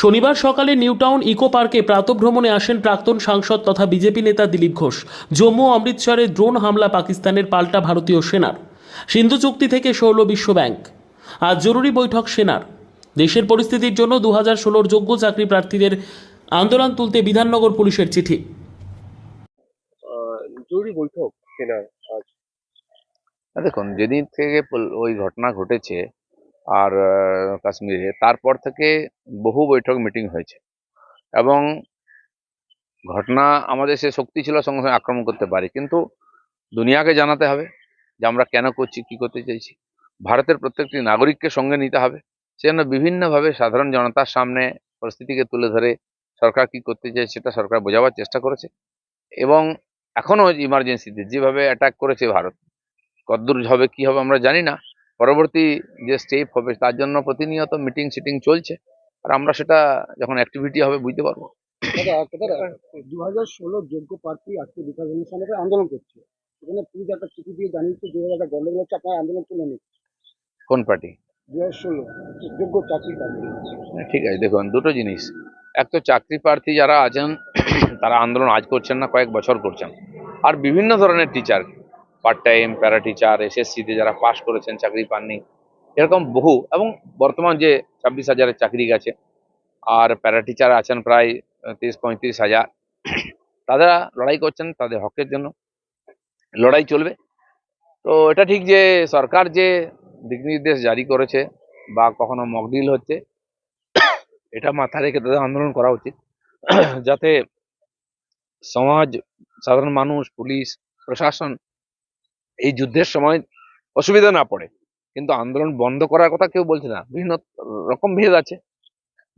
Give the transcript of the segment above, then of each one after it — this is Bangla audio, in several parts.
শনিবার সকালে নিউটাউন ইকো পার্কে প্রাতভ্রমণে আসেন প্রাক্তন সাংসদ তথা বিজেপি নেতা দিলীপ ঘোষ। জম্মু অমৃতসরে ড্রোন হামলা পাকিস্তানের পাল্টা ভারতীয় সেনার। সিন্ধু চুক্তি থেকে সরল বিশ্ব ব্যাংক। আজ জরুরি বৈঠক সেনার। দেশের পরিস্থিতির জন্য দু হাজার ষোলোর যোগ্য চাকরি প্রার্থীদের আন্দোলন তুলতে বিধাননগর পুলিশের চিঠি। জরুরি বৈঠক সেনার আজ। দেখুন যেদিন থেকে ওই ঘটনা ঘটেছে আর কাশ্মীরে। তারপর থেকে বহু বৈঠক মিটিং হয়েছে। এবং ঘটনা আমাদের সে শক্তি ছিল সঙ্গে সঙ্গে আক্রমণ করতে পারি। কিন্তু দুনিয়াকে জানাতে হবে যে আমরা কেন করছি, কি করতে চাইছি। ভারতের প্রত্যেকটি নাগরিককে সঙ্গে নিতে হবে। সেজন্য বিভিন্নভাবে সাধারণ জনতার সামনে পরিস্থিতিকে তুলে ধরে সরকার কি করতে চায় সেটা সরকার বোঝাবার চেষ্টা করেছে। এবং এখনও ইমার্জেন্সিতে যেভাবে অ্যাটাক করেছে ভারত কদ্দূর হবে, কি হবে আমরা জানি না। পরবর্তী যে স্টেপ হবে তার জন্য প্রতিনিয়ত মিটিং সিটিং চলছে। আর আমরা সেটা যখন অ্যাক্টিভিটি হবে বুঝতে পারব। দু হাজার ষোলো যোগ্য প্রার্থী আজকে বিকাশ অনুষ্ঠানে আন্দোলন করছে। সেখানে পুলিশ একটা চিঠি দিয়ে জানিয়েছে যে একটা গন্ডগোল হচ্ছে আপনার আন্দোলন তুলে নিচ্ছে। কোন পার্টি দু হাজার ষোলো যোগ্য চাকরি ঠিক আছে দেখুন দুটো জিনিস। এক তো চাকরি প্রার্থী যারা আছেন তারা আন্দোলন আজ করছেন না কয়েক বছর করছেন। আর বিভিন্ন ধরনের teacher part time para teacher এসএসসিতে যারা পাশ করেছেন, চাকরি পাননি, এরকম বহু এবং বর্তমান যে ছাব্বিশ হাজারের চাকরি গেছে, আর প্যারা টিচার আছেন প্রায় তিরিশ, পঁয়ত্রিশ হাজার, তারা লড়াই করছেন তাদের হকের জন্য, লড়াই চলবে। তো এটা ঠিক যে সরকার যে দিক নির্দেশ জারি করেছে বা কখনো মকডিল হচ্ছে, এটা মাথায় রেখে তাদের আন্দোলন করা উচিত, যাতে সমাজ, সাধারণ মানুষ, পুলিশ, প্রশাসন এই যুদ্ধের সময় অসুবিধা না পড়ে। কিন্তু আন্দোলন বন্ধ করার কথা কেউ বলছে না। বিভিন্ন রকম ভেদ আছে।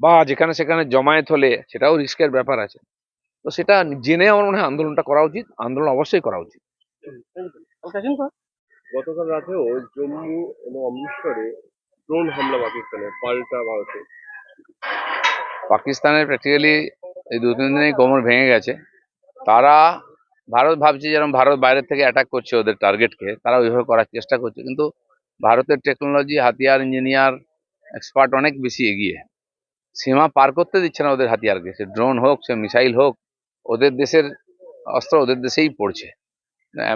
বা যেখানে সেখানে জমায়েত হলে সেটাও রিস্কের ব্যাপার আছে। তো সেটা জেনে আমার মনে হয় আন্দোলনটা করা উচিত। আন্দোলন অবশ্যই করা উচিত। গতকাল রাতেও জম্মু এবং অমৃতসরে ড্রোন হামলা পাকিস্তানের পাল্টা ভারতে পাকিস্তানের প্র্যাকটিক্যালি এই দু তিন দিনেই কোমর ভেঙে গেছে। তারা ভারত ভাবছে যেরকম ভারত বাইরের থেকে অ্যাটাক করছে ওদের টার্গেটকে তারা ওইভাবে করার চেষ্টা করছে। কিন্তু ভারতের টেকনোলজি হাতিয়ার ইঞ্জিনিয়ার এক্সপার্ট অনেক বেশি এগিয়ে। সীমা পার করতে দিচ্ছে না ওদের হাতিয়ারকে। সে ড্রোন হোক, সে মিসাইল হোক, ওদের দেশের অস্ত্র ওদের দেশেই পড়ছে।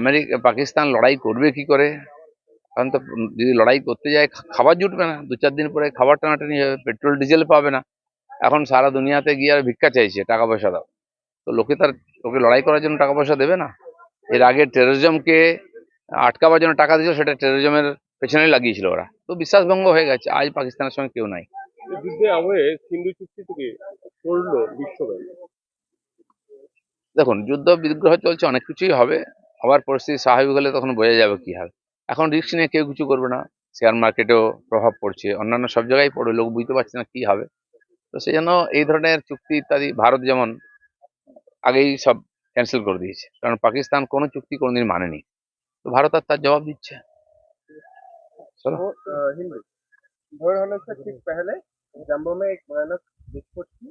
আমেরিকা, পাকিস্তান লড়াই করবে কি করে? কারণ তো যদি লড়াই করতে যায় খাবার জুটবে না। দু চার দিন পরে খাবার টানাটানি হবে পেট্রোল ডিজেল পাবে না। এখন সারা দুনিয়াতে গিয়ে আর ভিক্ষা চাইছে, টাকা পয়সা দাও। তো লোকে তার লোকে লড়াই করার জন্য টাকা পয়সা দেবে না? এর আগে টেরোরিজমকে আটকাবার জন্য টাকা দিয়েছিল সেটা টেরোরিজমের পেছনে লাগিয়েছিল ওরা। তো বিশ্বাসভঙ্গ হয়ে গেছে আজ পাকিস্তানের সঙ্গে কেউ নাই। দেখুন যুদ্ধ বিগ্রহ চলছে অনেক কিছুই হবে। আবার পরিস্থিতি স্বাভাবিক হলে তখন বোঝা যাবে কি হবে এখন রিস্ক নিয়ে কেউ কিছু করবে না। শেয়ার মার্কেটেও প্রভাব পড়ছে। অন্যান্য সব জায়গায় পড়ে লোক বুঝতে পারছে না কি হবে। তো সেই জন্য এই ধরনের চুক্তি ইত্যাদি ভারত যেমন আগেই সব ক্যান্সেল করে দিয়েছে কারণ পাকিস্তান কোনো চুক্তি কোনোদিন মানেনি তো ভারত আর তার জবাব দিচ্ছে চলো हिंदी भोर होने से ठीक पहले जम्मू में एक भयानक विस्फोट की